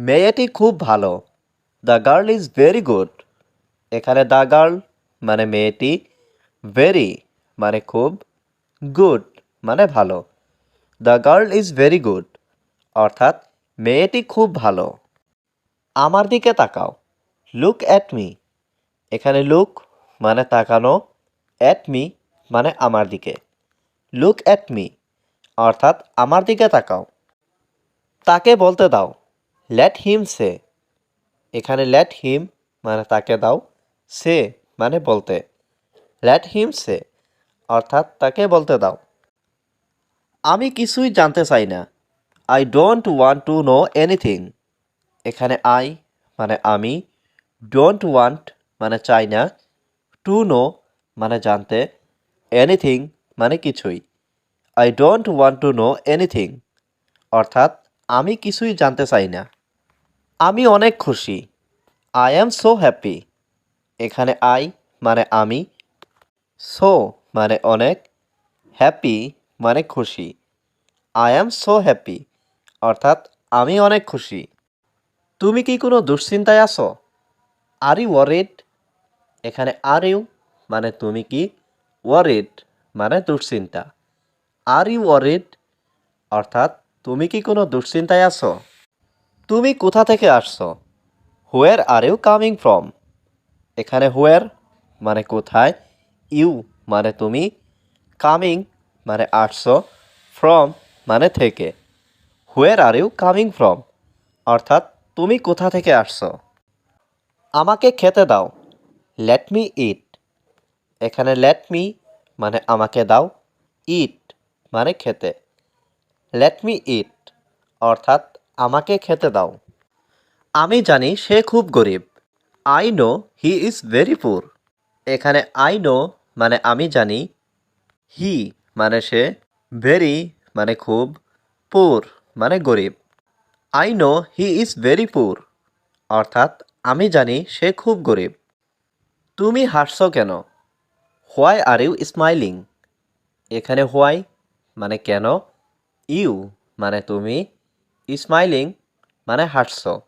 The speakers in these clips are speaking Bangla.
মেয়েটি খুব ভালো। The girl is very good এখানে দ্য গার্ল মানে মেয়েটি ভেরি মানে খুব গুড মানে ভালো। The girl is very good অর্থাৎ মেয়েটি খুব ভালো। আমার দিকে তাকাও। লুক অ্যাট মি এখানে লুক মানে তাকানো অ্যাট মি মানে আমার দিকে। লুক অ্যাট মি অর্থাৎ আমার দিকে তাকাও। তাকে বলতে দাও। লেট হিম সে এখানে লেট হিম মানে তাকে দাও, সে মানে বলতে। লেট হিম সে অর্থাৎ তাকে বলতে দাও। আমি কিছুই জানতে চাই না। I don't want to know anything এখানে আই মানে আমি ডোন্ট ওয়ান্ট মানে চাই না। টু নো মানে জানতে। এনিথিং মানে কিছুই। I don't want to know anything অর্থাৎ আমি কিছুই জানতে চাই না। আমি অনেক খুশি। আই অ্যাম সো হ্যাপি এখানে আই মানে আমি। সো মানে অনেক। হ্যাপি মানে খুশি। আই অ্যাম সো হ্যাপি অর্থাৎ আমি অনেক খুশি। তুমি কি কোনো দুশ্চিন্তায় আছো? আর ইউ ওয়ারিড এখানে আর ইউ মানে তুমি কি? ওয়ারিড মানে দুশ্চিন্তা। আর ইউ ওয়ারিড অর্থাৎ তুমি কি কোনো দুশ্চিন্তায় আছো? তুমি কোথা থেকে আসছো? Where are you coming from এখানে হোয়ার মানে কোথায়? ইউ মানে তুমি কামিং মানে আসছো ফ্রম মানে থেকে। Where are you coming from অর্থাৎ তুমি কোথা থেকে আসছো? আমাকে খেতে দাও। লেট মি ইট এখানে লেট মি মানে আমাকে দাও। ইট মানে খেতে। লেট মি ইট অর্থাৎ আমাকে খেতে দাও। আমি জানি সে খুব গরিব। I know he is very poor এখানে আই নো মানে আমি জানি হি মানে সে ভেরি মানে খুব পুর মানে গরিব। I know he is very poor অর্থাৎ আমি জানি সে খুব গরিব। তুমি হাসছ কেন? হোয়াই আর ইউ স্মাইলিং এখানে হোয়াই মানে কেন? ইউ মানে তুমি স্মাইলিং মানে হাসছো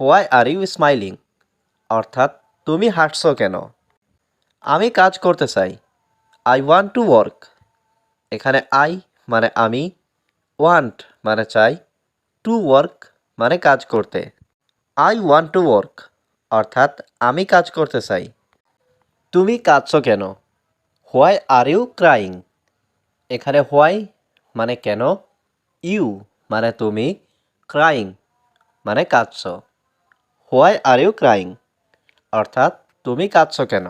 হোয়াই আর ইউ স্মাইলিং? অর্থাৎ তুমি হাসছো কেন? আমি কাজ করতে চাই। I want to work. এখানে আই মানে আমি, ওয়ান্ট মানে চাই, টু ওয়ার্ক মানে কাজ করতে। আই ওয়ান্ট টু ওয়ার্ক, অর্থাৎ আমি কাজ করতে চাই। তুমি কাঁদছো কেন? Why are you crying? এখানে হোয়াই মানে কেন? ইউ মানে তুমি ক্রাইং মানে কাঁদছ। হোয়াই আর ইউ ক্রাইং অর্থাৎ তুমি কাঁদছ কেন?